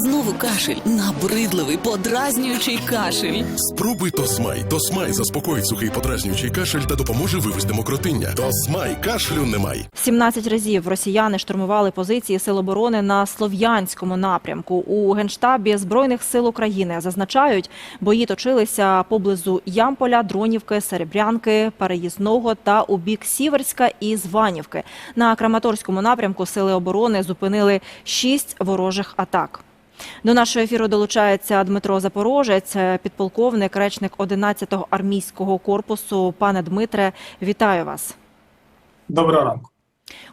Знову кашель, набридливий, подразнюючий кашель. Спробуй Тосмай. Тосмай заспокоїть сухий подразнюючий кашель та допоможе вивести мокротиння. Тосмай кашлю немає. 17 разів росіяни штурмували позиції сил оборони на слов'янському напрямку. У генштабі збройних сил України зазначають, бої точилися поблизу Ямполя, Дронівки, Серебрянки, Переїзного та у бік Сіверська і Званівки. На Краматорському напрямку сили оборони зупинили шість ворожих атак. До нашого ефіру долучається Дмитро Запорожець, підполковник, речник 11-го армійського корпусу. Пане Дмитре, вітаю вас. Доброго ранку.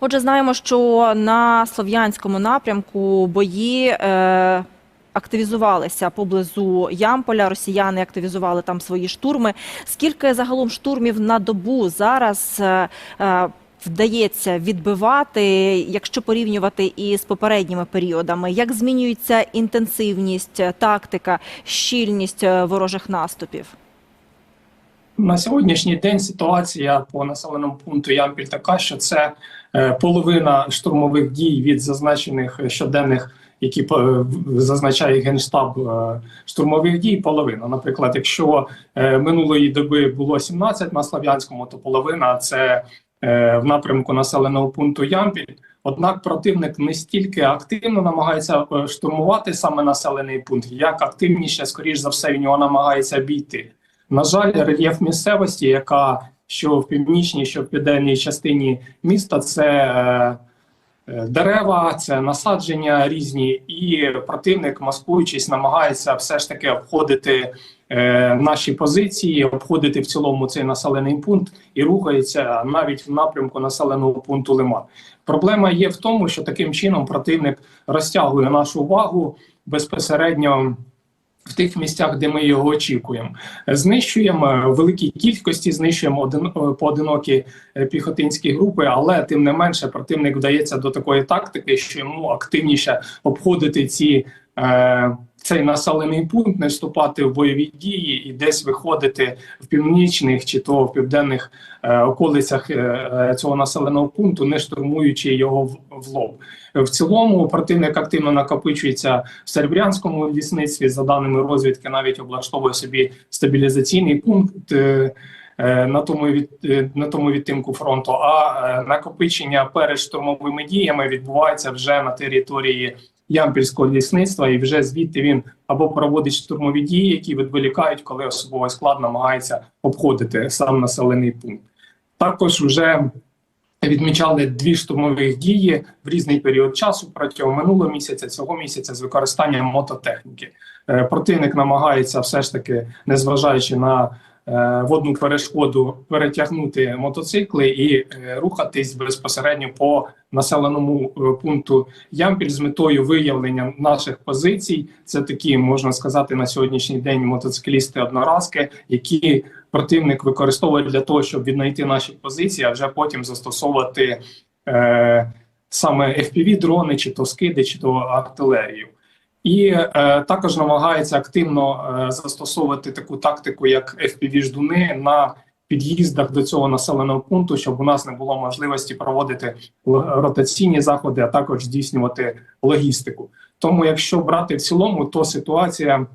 Отже, знаємо, що на слов'янському напрямку бої е, активізувалися поблизу Ямполя. Росіяни активізували там свої штурми. Скільки загалом штурмів на добу зараз е, е, вдається відбивати, якщо порівнювати із попередніми періодами? Як змінюється інтенсивність, тактика, щільність е, ворожих наступів? На сьогоднішній день ситуація по населеному пункту Ямпіль така, що це е, половина штурмових дій від зазначених щоденних, які е, зазначає генштаб е, штурмових дій. Половина. Наприклад, якщо е, минулої доби було 17 на Слав'янському, то половина це е, в напрямку населеного пункту Ямпіль. Однак противник не стільки активно намагається е, штурмувати саме населений пункт, як активніше, скоріш за все, він його намагається обійти. На жаль, рельєф місцевості, яка що в північній, що в південній частині міста, це е, е, дерева, це насадження різні, і противник, маскуючись, намагається все ж таки обходити е, наші позиції, обходити в цілому цей населений пункт і рухається навіть в напрямку населеного пункту Лиман. Проблема є в тому, що таким чином противник розтягує нашу увагу безпосередньо в тих місцях, де ми його очікуємо. Знищуємо великій кількості, знищуємо один поодинокі е, піхотинські групи, але тим не менше противник вдається до такої тактики, що йому активніше обходити ці. Е, цей населений пункт не вступати в бойові дії і десь виходити в північних чи то в південних е, околицях е, е, цього населеного пункту, не штурмуючи його в, в лоб. В цілому противник активно накопичується в серебрянському лісництві. За даними розвідки, навіть облаштовує собі стабілізаційний пункт. е, е, На тому від е, на тому відтинку фронту, а накопичення перед штурмовими діями відбувається вже на території Ямпільського лісництва, і вже звідти він або проводить штурмові дії, які відволікають, коли особовий склад намагається обходити сам населений пункт. Також вже відмічали дві штурмових дії в різний період часу протягом минулого місяця, цього місяця з використанням мототехніки. Е, Противник намагається все ж таки, незважаючи на е, водну перешкоду, перетягнути мотоцикли і е, рухатись безпосередньо по населеному е, пункту Ямпіль з метою виявлення наших позицій. Це такі можна сказати на сьогоднішній день мотоциклісти одноразки, які противник використовує для того, щоб віднайти наші позиції, а вже потім застосовувати саме fpv дрони, чи то скиди, чи то артилерію. І е, також намагається активно е, застосовувати таку тактику, як fpv ждуни на під'їздах до цього населеного пункту, щоб у нас не було можливості проводити ротаційні заходи, а також здійснювати логістику. Тому, якщо брати в цілому, то ситуація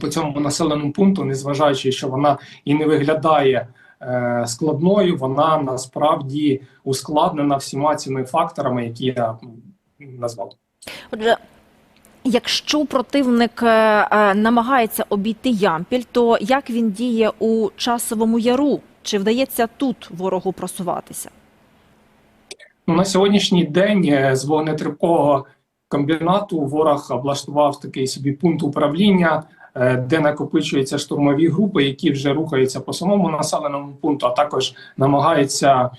по цьому населеному пункту, незважаючи, що вона і не виглядає е, складною, вона насправді ускладнена всіма цими факторами, які я назвав. Отже, якщо противник е, е, намагається обійти Ямпіль, то як він діє у часовому яру? Чи вдається тут ворогу просуватися? Ну, на сьогоднішній день е, з вогнетривкого комбінату ворог облаштував такий собі пункт управління, де накопичуються штурмові групи, які вже рухаються по самому населеному пункту, а також намагаються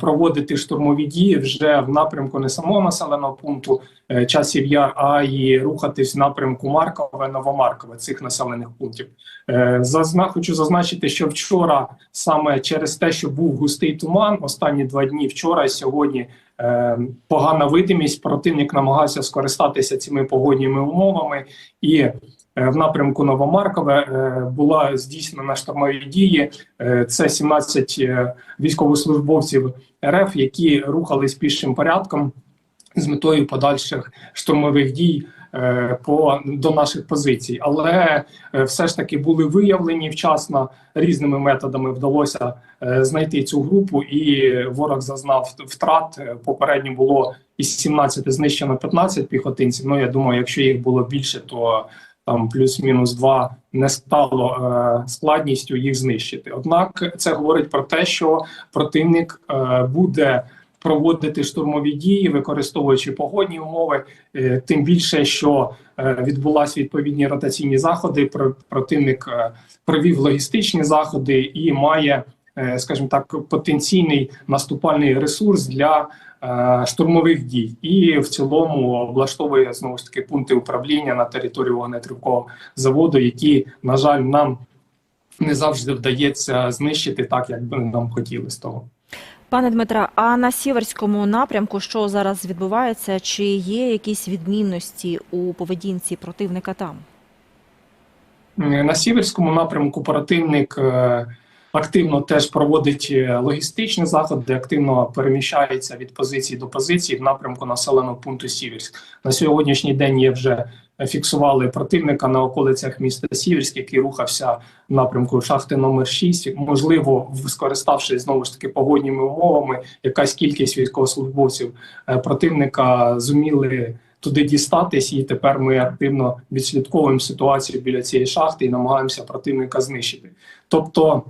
проводити штурмові дії вже в напрямку не самого населеного пункту е, часів яр, а й рухатись в напрямку Маркове, Новомаркове цих населених пунктів. Е, Зазна хочу зазначити, що вчора саме через те, що був густий туман, останні два дні вчора і сьогодні е, погана видимість. Противник намагався скористатися цими погодніми умовами, і е, в напрямку Новомаркове е, була здійснена штурмові дії. Е, це 17 е, військовослужбовців РФ, які рухались пішим порядком з метою подальших штурмових дій е, по до наших позицій, але е, все ж таки були виявлені вчасно різними методами. Вдалося е, знайти цю групу, і ворог зазнав втрат. Е, Попередньо було із 17 знищено 15 піхотинців. Ну я думаю, якщо їх було більше, то там плюс-мінус два не стало е, складністю їх знищити. Однак це говорить про те, що противник е, буде проводити штурмові дії, використовуючи погодні умови, е, тим більше, що е, відбулись відповідні ротаційні заходи. Про- Противник е, провів логістичні заходи і має, е, скажімо так, потенційний наступальний ресурс для штурмових дій, і в цілому облаштовує знову ж таки пункти управління на території вогнетривкого заводу, які, на жаль, нам не завжди вдається знищити так, як би нам хотілося того. Пане Дмитре, а на сіверському напрямку що зараз відбувається? Чи є якісь відмінності у поведінці противника там? Е, На сіверському напрямку противник е, активно теж проводить е, логістичні заходи, активно переміщається від позиції до позиції в напрямку населеного пункту Сіверськ. На сьогоднішній день є вже е, фіксували противника на околицях міста Сіверськ, який рухався в напрямку шахти номер 6 Можливо, скориставшись знову ж таки погодніми умовами, якась кількість військовослужбовців е, противника зуміли туди дістатись, і тепер ми активно відслідковуємо ситуацію біля цієї шахти і намагаємося противника знищити. Тобто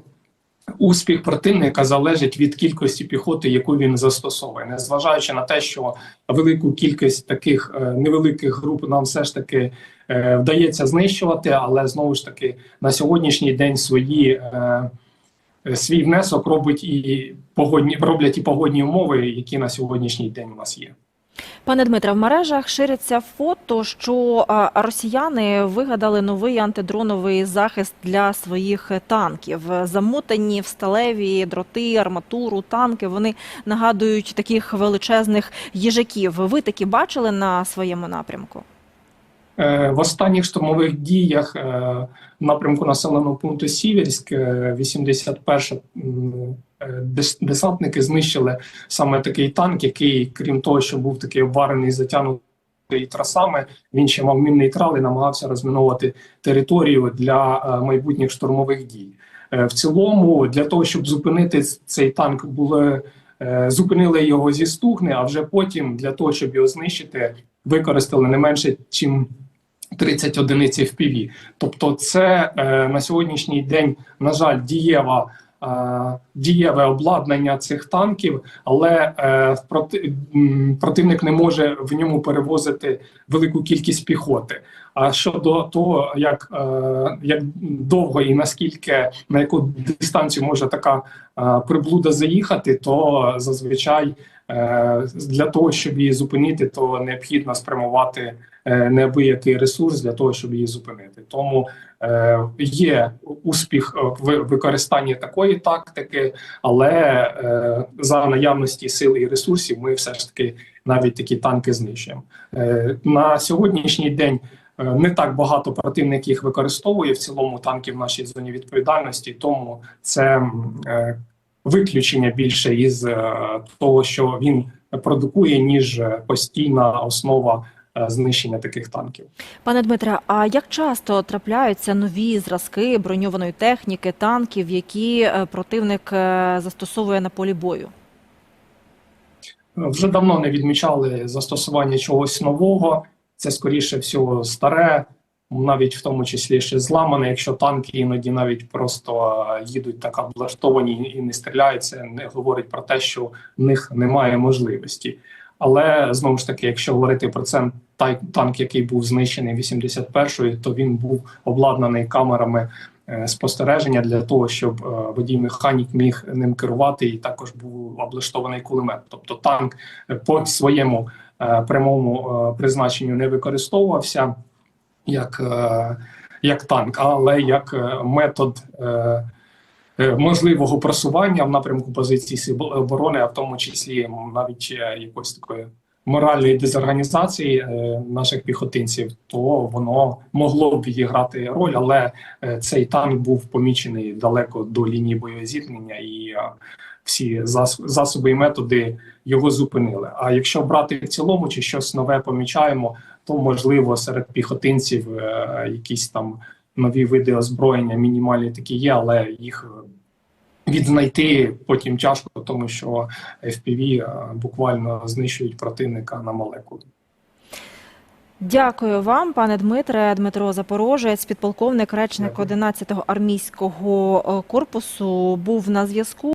успіх противника залежить від кількості піхоти, яку він застосовує, незважаючи на те, що велику кількість таких е, невеликих груп нам все ж таки е, вдається знищувати, але знову ж таки на сьогоднішній день свої. Е, Свій внесок робить і погодні роблять і погодні умови, які на сьогоднішній день у нас є. Пане Дмитре, в мережах шириться фото, що росіяни вигадали новий антидроновий захист для своїх танків. Замотані в сталеві дроти, арматуру, танки. Вони нагадують таких величезних їжаків. Ви такі бачили на своєму напрямку? Е, В останніх штурмових діях е, напрямку населеного пункту Сіверськ, е, 81 м, е, десантники знищили саме такий танк, який, крім того, що був такий обварений, затягнутий трасами, він ще мав мінний трал і намагався розміновувати територію для е, майбутніх штурмових дій. Е, В цілому, для того, щоб зупинити цей танк, були е, зупинили його зі стугни, а вже потім для того, щоб його знищити, використали не менше, чим 30 одиниць FPV. Тобто, це е, на сьогоднішній день, на жаль, дієва. Е, Дієве обладнання цих танків, але е, проти, противник не може в ньому перевозити велику кількість піхоти. А щодо того, як, е, як довго і наскільки на яку дистанцію може така приблуда заїхати, то зазвичай для того, щоб її зупинити, то необхідно спрямувати неабиякий ресурс для того, щоб її зупинити. Тому є успіх е, в використанні такої тактики, але е, за наявності сил і ресурсів ми все ж таки навіть такі танки знищуємо. Е, на сьогоднішній день. е, Не так багато противник їх використовує в цілому танки в нашій зоні відповідальності, тому це е, виключення більше із е, того, що він продукує, ніж е, постійна основа е, знищення таких танків. Пане Дмитре, а як часто трапляються нові зразки броньованої техніки, танків, які е, противник е, застосовує на полі бою? Вже давно не відмічали застосування чогось нового. Це скоріше всього старе, навіть в тому числі ще зламане. Якщо танки іноді навіть просто е, їдуть так облаштовані і не стріляють, це не говорить про те, що в них немає можливості. Але знову ж таки, якщо говорити про це танк, який був знищений 81-ї, то він був обладнаний камерами е, спостереження для того, щоб е, водій-механік міг ним керувати, і також був облаштований кулемет. Тобто танк е, по своєму прямому призначенню не використовувався як, як танк, але як метод. Е, Можливого просування в напрямку позиції сил оборони, а в тому числі навіть е, якоїсь такої моральної дезорганізації е, наших піхотинців, то воно могло б відіграти роль, але цей танк був помічений далеко до лінії бойового зіткнення, і всі засоби і методи його зупинили. А якщо брати в цілому чи щось нове помічаємо, то можливо серед піхотинців якісь там нові види озброєння, мінімальні такі є, але їх е, відзнайти потім тяжко, тому що FPV е, буквально знищують противника на молекули. Дякую вам, пане Дмитре. Дмитро Запорожець, підполковник, речник 11-го армійського е, корпусу, був на зв'язку.